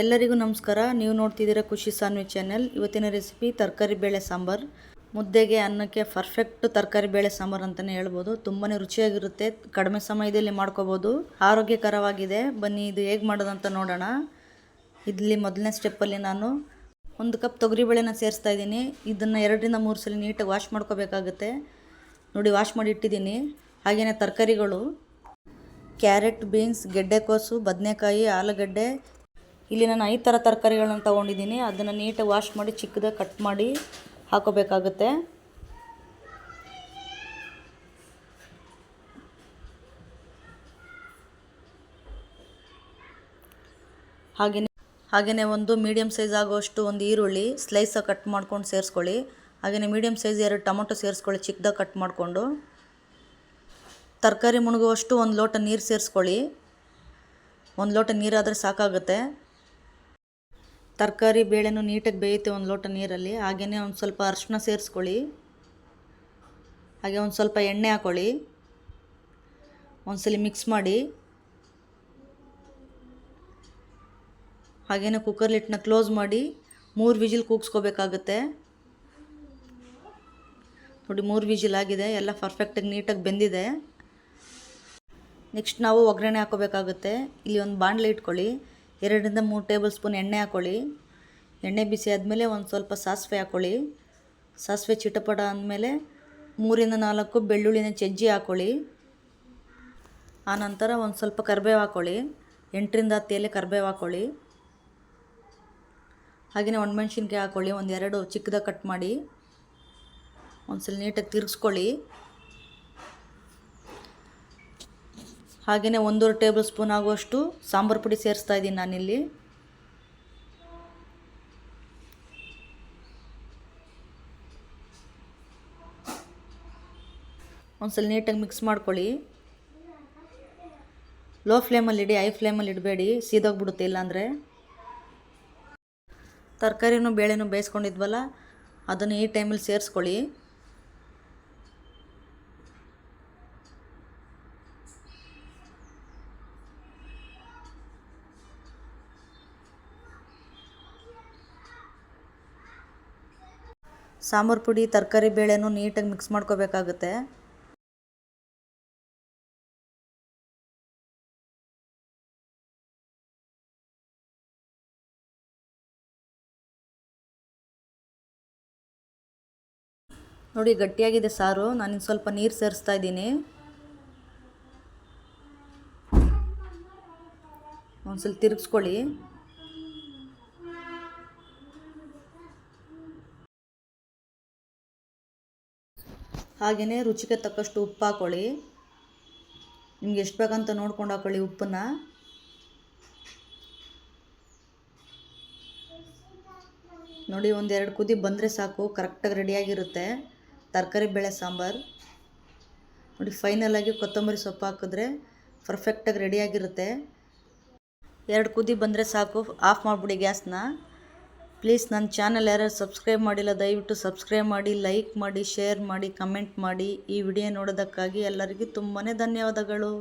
ಎಲ್ಲರಿಗೂ ನಮಸ್ಕಾರ. ನೀವು ನೋಡ್ತಿದ್ದೀರಾ ಖುಷಿ ಸಾನ್ವಿ ಚಾನೆಲ್ ಇವತ್ತಿನ ರೆಸಿಪಿ ತರಕಾರಿ ಬೇಳೆ ಸಾಂಬಾರ್. ಮುದ್ದೆಗೆ ಅನ್ನಕ್ಕೆ ಪರ್ಫೆಕ್ಟ್ ತರಕಾರಿ ಬೇಳೆ ಸಾಂಬಾರ್ ಅಂತಲೇ ಹೇಳ್ಬೋದು. ತುಂಬಾ ರುಚಿಯಾಗಿರುತ್ತೆ. ಕಡಿಮೆ ಸಮಯದಲ್ಲಿ ಮಾಡ್ಕೋಬೋದು. ಆರೋಗ್ಯಕರವಾಗಿದೆ. ಬನ್ನಿ, ಇದು ಹೇಗೆ ಮಾಡೋದಂತ ನೋಡೋಣ. ಇಲ್ಲಿ ಮೊದಲನೇ ಸ್ಟೆಪ್ಪಲ್ಲಿ ನಾನು ಒಂದು ಕಪ್ ತೊಗರಿಬೇಳೆನ ಸೇರಿಸ್ತಾ ಇದ್ದೀನಿ. ಇದನ್ನು ಎರಡರಿಂದ ಮೂರು ಸಲ ನೀಟಾಗಿ ವಾಶ್ ಮಾಡ್ಕೋಬೇಕಾಗುತ್ತೆ. ನೋಡಿ ವಾಶ್ ಮಾಡಿ ಇಟ್ಟಿದ್ದೀನಿ. ಹಾಗೆಯೇ ತರಕಾರಿಗಳು. ಕ್ಯಾರೆಟ್, ಬೀನ್ಸ್ ಗೆಡ್ಡೆಕೋಸು ಬದನೆಕಾಯಿ, ಆಲೂಗಡ್ಡೆ ಇಲ್ಲಿ ನಾನು ಐದು ಥರ ತರಕಾರಿಗಳನ್ನ ತೊಗೊಂಡಿದ್ದೀನಿ. ಅದನ್ನು ನೀಟಾಗಿ ವಾಶ್ ಮಾಡಿ, ಚಿಕ್ಕದಾಗಿ ಕಟ್ ಮಾಡಿ ಹಾಕೋಬೇಕಾಗುತ್ತೆ. ಹಾಗೆಯೇ ಹಾಗೆಯೇ ಒಂದು ಮೀಡಿಯಮ್ ಸೈಜ್ ಆಗೋಷ್ಟು ಒಂದು ಈರುಳ್ಳಿ ಸ್ಲೈಸಾಗಿ ಕಟ್ ಮಾಡ್ಕೊಂಡು ಸೇರಿಸ್ಕೊಳ್ಳಿ. ಹಾಗೆಯೇ ಮೀಡಿಯಮ್ ಸೈಜ್ ಎರಡು ಟೊಮೊಟೊ ಸೇರಿಸ್ಕೊಳ್ಳಿ, ಚಿಕ್ಕದಾಗಿ ಕಟ್ ಮಾಡಿಕೊಂಡು. ತರಕಾರಿ ಮುಳುಗುವಷ್ಟು ಒಂದು ಲೋಟ ನೀರು ಸೇರಿಸ್ಕೊಳ್ಳಿ. ಒಂದು ಲೋಟ ನೀರಾದರೆ ಸಾಕಾಗುತ್ತೆ. ತರಕಾರಿ ಬೇಳೆನೂ ನೀಟಾಗಿ ಬೇಯುತ್ತೆ ಒಂದು ಲೋಟ ನೀರಲ್ಲಿ. ಹಾಗೆಯೇ ಒಂದು ಸ್ವಲ್ಪ ಅರಿಶಿನ ಸೇರಿಸ್ಕೊಳ್ಳಿ. ಹಾಗೆ ಒಂದು ಸ್ವಲ್ಪ ಎಣ್ಣೆ ಹಾಕ್ಕೊಳ್ಳಿ ಒಂದ್ಸಲಿ ಮಿಕ್ಸ್ ಮಾಡಿ. ಹಾಗೆಯೇ ಕುಕ್ಕರ್ ಲಿಟ್ನ ಕ್ಲೋಸ್ ಮಾಡಿ. ಮೂರು ವಿಜಿಲ್ ಕೂಗಿಸ್ಕೋಬೇಕಾಗುತ್ತೆ. ನೋಡಿ, ಮೂರು ವಿಜಿಲ್ ಆಗಿದೆ. ಎಲ್ಲ ಪರ್ಫೆಕ್ಟಾಗಿ ನೀಟಾಗಿ ಬೆಂದಿದೆ. ನೆಕ್ಸ್ಟ್ ನಾವು ಒಗ್ಗರಣೆ ಹಾಕೋಬೇಕಾಗುತ್ತೆ. ಇಲ್ಲಿ ಒಂದು ಬಾಣಲೆ ಇಟ್ಕೊಳ್ಳಿ. ಎರಡರಿಂದ ಮೂರು ಟೇಬಲ್ ಸ್ಪೂನ್ ಎಣ್ಣೆ ಹಾಕ್ಕೊಳ್ಳಿ ಎಣ್ಣೆ ಬಿಸಿ ಆದಮೇಲೆ ಒಂದು ಸ್ವಲ್ಪ ಸಾಸಿವೆ ಹಾಕ್ಕೊಳ್ಳಿ ಸಾಸಿವೆ ಚಿಟಪಟ ಅಂದಮೇಲೆ ಮೂರಿಂದ ನಾಲ್ಕು ಬೆಳ್ಳುಳ್ಳಿನ ಚಜ್ಜಿ ಹಾಕ್ಕೊಳ್ಳಿ ಆನಂತರ ಒಂದು ಸ್ವಲ್ಪ ಕರಿಬೇವು ಹಾಕ್ಕೊಳ್ಳಿ ಎಂಟರಿಂದ ಹತ್ತು ಎಲೆ ಕರಿಬೇವು ಹಾಕ್ಕೊಳ್ಳಿ ಹಾಗೆಯೇ ಒಣಮೆಣ್ಸಿನ್ಕಾಯಿ ಹಾಕ್ಕೊಳ್ಳಿ ಒಂದೆರಡು ಚಿಕ್ಕದಾಗಿ ಕಟ್ ಮಾಡಿ. ಒಂದು ಸಲ ನೀಟಾಗಿ ತಿರ್ಗಿಸ್ಕೊಳ್ಳಿ. ಹಾಗೆಯೇ ಒಂದೂವರೆ ಟೇಬಲ್ ಸ್ಪೂನ್ ಆಗುವಷ್ಟು ಸಾಂಬಾರು ಪುಡಿ ಸೇರಿಸ್ತಾ ಇದ್ದೀನಿ ನಾನಿಲ್ಲಿ. ಒಂದ್ಸಲ ನೀಟಾಗಿ ಮಿಕ್ಸ್ ಮಾಡ್ಕೊಳ್ಳಿ. ಲೋ ಫ್ಲೇಮಲ್ಲಿ ಇಡಿ, ಹೈ ಫ್ಲೇಮಲ್ಲಿ ಇಡಬೇಡಿ, ಸೀದೋಗ್ಬಿಡುತ್ತೆ ಇಲ್ಲಾಂದರೆ. ತರಕಾರಿನೂ, ಬೇಳೆನೂ ಬೇಯಿಸ್ಕೊಂಡಿದ್ವಲ್ಲ, ಅದನ್ನು ಈ ಟೈಮಲ್ಲಿ ಸೇರಿಸ್ಕೊಳ್ಳಿ. ಸಾಂಬಾರು ಪುಡಿ, ತರಕಾರಿ ಬೇಳೆನೂ ನೀಟಾಗಿ ಮಿಕ್ಸ್ ಮಾಡ್ಕೋಬೇಕಾಗುತ್ತೆ. ನೋಡಿ, ಗಟ್ಟಿಯಾಗಿದೆ ಸಾರು. ನಾನು ಸ್ವಲ್ಪ ನೀರು ಸೇರಿಸ್ತಾ ಇದ್ದೀನಿ. ಒಂದ್ಸಲ ತಿರುಗಿಸ್ಕೊಳ್ಳಿ. ಹಾಗೆಯೇ ರುಚಿಗೆ ತಕ್ಕಷ್ಟು ಉಪ್ಪು ಹಾಕ್ಕೊಳ್ಳಿ ನಿಮ್ಗೆ ಎಷ್ಟು ಬೇಕಂತ ನೋಡ್ಕೊಂಡು ಹಾಕೊಳ್ಳಿ ಉಪ್ಪನ್ನು. ನೋಡಿ ಒಂದೆರಡು ಕುದಿ ಬಂದರೆ ಸಾಕು ಕರೆಕ್ಟಾಗಿ ರೆಡಿಯಾಗಿರುತ್ತೆ. ತರಕಾರಿ, ಬೇಳೆ, ಸಾಂಬಾರು. ನೋಡಿ ಫೈನಲಾಗಿ ಕೊತ್ತಂಬರಿ ಸೊಪ್ಪು ಹಾಕಿದ್ರೆ ಪರ್ಫೆಕ್ಟಾಗಿ ರೆಡಿಯಾಗಿರುತ್ತೆ. ಎರಡು ಕುದಿ ಬಂದರೆ ಸಾಕು ಆಫ್ ಮಾಡಿಬಿಡಿ ಗ್ಯಾಸ್ನ. ಪ್ಲೀಸ್ ನನ್ನ ಚಾನಲ್ ಯಾರು ಸಬ್ಸ್ಕ್ರೈಬ್ ಮಾಡಿಲ್ಲ, ದಯವಿಟ್ಟು ಸಬ್ಸ್ಕ್ರೈಬ್ ಮಾಡಿ, ಲೈಕ್ ಮಾಡಿ, ಶೇರ್ ಮಾಡಿ, ಕಮೆಂಟ್ ಮಾಡಿ ಈ ವಿಡಿಯೋ ನೋಡೋದಕ್ಕಾಗಿ ಎಲ್ಲರಿಗೂ ತುಂಬಾ ಧನ್ಯವಾದಗಳು.